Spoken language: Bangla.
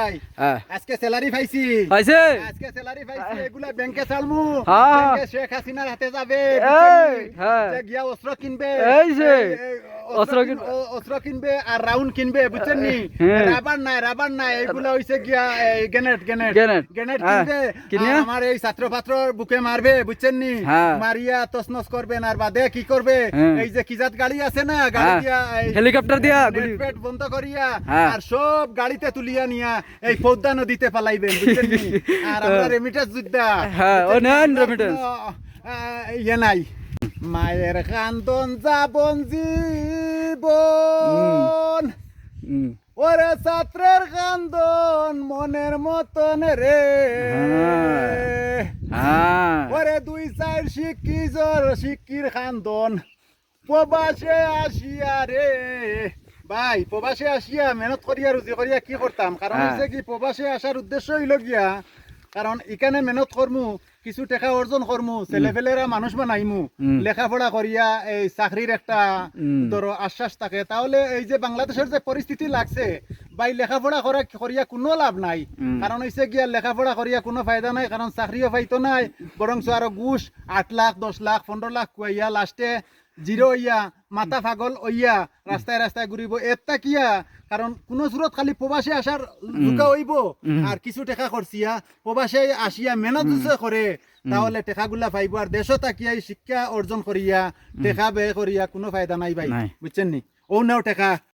ভাই। হ্যাঁ। আজকে স্যালারি পাইছি। পাইছে? আজকে স্যালারি পাইছি এগুলা ব্যাংকে চালমু। ব্যাংকে শেখ হাসিনার হাতে যাবে হ্যাঁ। গিয়া অস্ত্র কিনবে। এই যে, অস্ত্র কিনবে আর রাউন্ড কিনবে বুঝছেন নি হ্যাঁ। রাবার নাই রাবার নাই এগুলা হইছে গিয়া গ্রেনেড, গ্রেনেড হ্যাঁ। কিনবে আমার এই ছাত্র পাত্রর বুকে মারবে বুঝছেন নি হ্যাঁ। মারিয়া তসনস করবেন আর বাদে কি করবে হ্যাঁ। এই যে কিজাত গাড়ি আছে না গাড়ি হ্যাঁ। দিয়া হেলিকপ্টার দিয়া গুলি পেট বন্ধ করিয়া হ্যাঁ। আর সব গাড়িতে তুলিয়া নিয়া এই পদ্মা নদীতে পালাইবেন বুঝছেন নি? আর আমরা রেমিটেন্স যুদ্ধা হ্যাঁ, ও নেন আহ, ইয়ে নাই মায়ের কান্দন যাবন জীবন ওরে ছাত্রের কান্দন মনের মতন রে ওরে দুই চার শিক্ষি জ্বর শিক্ষির খান্দন প্রবাসে আসিয়া রে ভাই প্রবাসে আসিয়া মেহনত করিয়া রুজি করিয়া কি করতাম কারণ। হচ্ছে কি প্রবাসে আসার উদ্দেশ্য হইল গিয়া কারণ এখানে মেহনত করমু কিছু টাকা অর্জন করমু ছেলেপেলেরা মানুষ বানাইমু লেখাপড়া করিয়া এই চাকরির একটা ধরো আশ্বাস থাকে। তাহলে এই যে বাংলাদেশের যে পরিস্থিতি লাগছে ভাই লেখাপড়া করা করিয়া কোনো লাভ নাই। কারণ হইছে গিয়া লেখাপড়া করিয়া কোনো ফায়দা নাই কারণ চাকরিও পাইতো নাই। বরং আরও ঘুষ আট লাখ দশ লাখ পনেরো লাখ কুয়াইয়া লাস্টে জিরো হইয়া মাথা ফাগল হইয়া রাস্তায় রাস্তায় ঘুরিব। এটা কিয়া কারণ কোনো সুরত খালি প্রবাসে আসার লুকা হইব। আর কিছু টেকা খরচিয়া প্রবাসে আসিয়া মেহনত দুসে করে তাহলে টেকাগুলা পাইব। আর দেশ তাকিয়াই শিক্ষা অর্জন করিয়া টেকা ব্যয় করিয়া কোনো ফায়দা নাই ভাই। বুঝছেন নি? ও নাও টেকা।